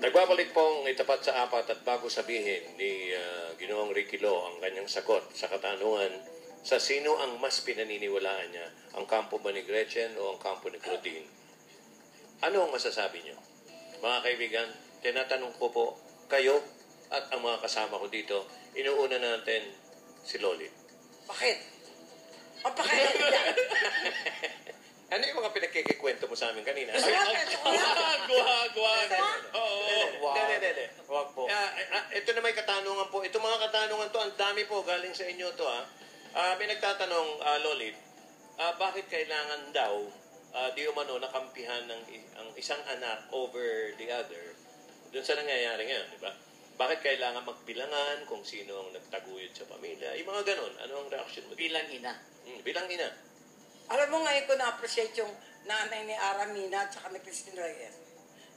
Nagbabalik pong itapat sa apat at bago sabihin ni ah, Ginoong Ricky Lo ang kanyang sagot sa katanungan sa sino ang mas pinaniniwalaan niya, ang kampo ba ni Gretchen o ang kampo ni Claudine? Ano ang masasabi niyo? Mga kaibigan, tinatanong ko po kayo at ang mga kasama ko dito, inuuna natin si Loli. Bakit? Ang pakailan. Ano yung mga pinagkikikwento mo sa amin kanina? Gusto mo hindi, hindi. Wag po. Ah, ah, ito na may katanungan po. Ito mga katanungan to, ang dami po galing sa inyo to ha. Ah, may nagtatanong, ah, Lolit, ah, bakit kailangan daw ah, di umano nakampihan ng i- ang isang anak over the other dun sa nangyayari ngayon, di ba? Bakit kailangan magbilangan kung sino ang nagtaguyod sa pamilya? Yung mga ganon. Ano ang reaction mo? Bilang ina. Hmm, bilang ina. Alam mo ngayon ko na-appreciate yung nanay ni Aramina at saka ni Christine Reyes.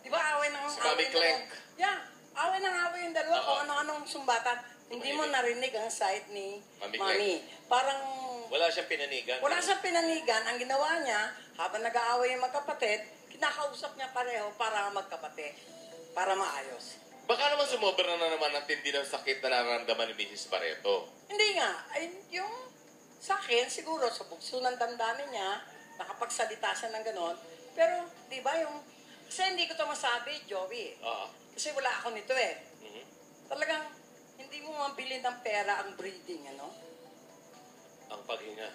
Di ba away ng Si Mami away Yeah, away ng away yung dalawa Oo. kung ano-anong sumbatan. Hindi mo narinig ang side ni Mami Mami. Parang Wala siyang pinanigan. wala siyang pinanigan. Ang ginawa niya, habang nag-aaway yung magkapatid, kinakausap niya pareho para magkapatid. Para maayos. Baka naman sumobra na naman ang tindi ng sakit na nararamdaman ni Mrs. Barreto. Hindi nga. Ay, yung sa akin, siguro sa bugso ng damdamin niya, nakapagsalita siya ng ganon. Pero, di ba yung... Kasi hindi ko to masabi, Joey. Oo. Kasi wala ako nito eh. Mhm. Talagang, hindi mo mabili ng pera ang breeding, ano? Ang paghinga.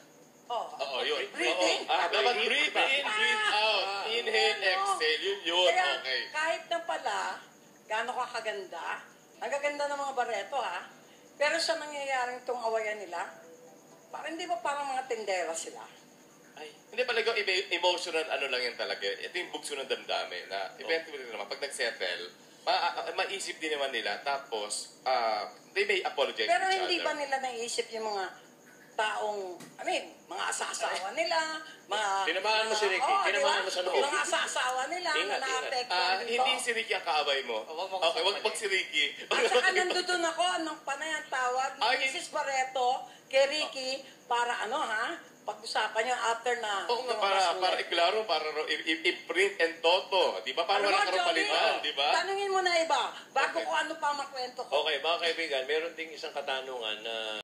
Oh. Oo, yun. Breathing. Oo. Ah, dapat breathe in, breathe out. Ah. Inhale, Ano? exhale. Yun, yun. Kaya, Okay. kahit na pala, gaano ka kaganda, ang gaganda ng mga bareto, ha? Pero sa nangyayaring itong awayan nila, parang hindi ba parang mga tindera sila? Ay, hindi pala yung emo- emotional ano lang yan talaga. Ito yung bugso ng damdamin na eventually naman, pag nag-settle, ma- ah, maisip din naman nila. Tapos, ah, they may apologize Pero hindi other. ba nila naisip yung mga taong, I mean, mga asasawa nila, mga... Tinamaan mo si Ricky, Oo, tinamaan mo sa noo. Mga asasawa nila Ingat, na naapektuhan dito. hindi si Ricky ang kaaway mo. Wag mo Okay, wag pag si Ricky. At saka nandoon ako, anong panay ang tawag ni Ay, Mrs. Barreto kay Ricky para ano ha, pag-usapan niyo after na Oo nga, para, ulit. para iklaro, para i-print and toto. Di ba? Para mo, wala Joey, palitan, di ba? Tanungin mo na iba, bago Okay. ko ano pa makwento ko. Okay, mga kaibigan, meron ding isang katanungan na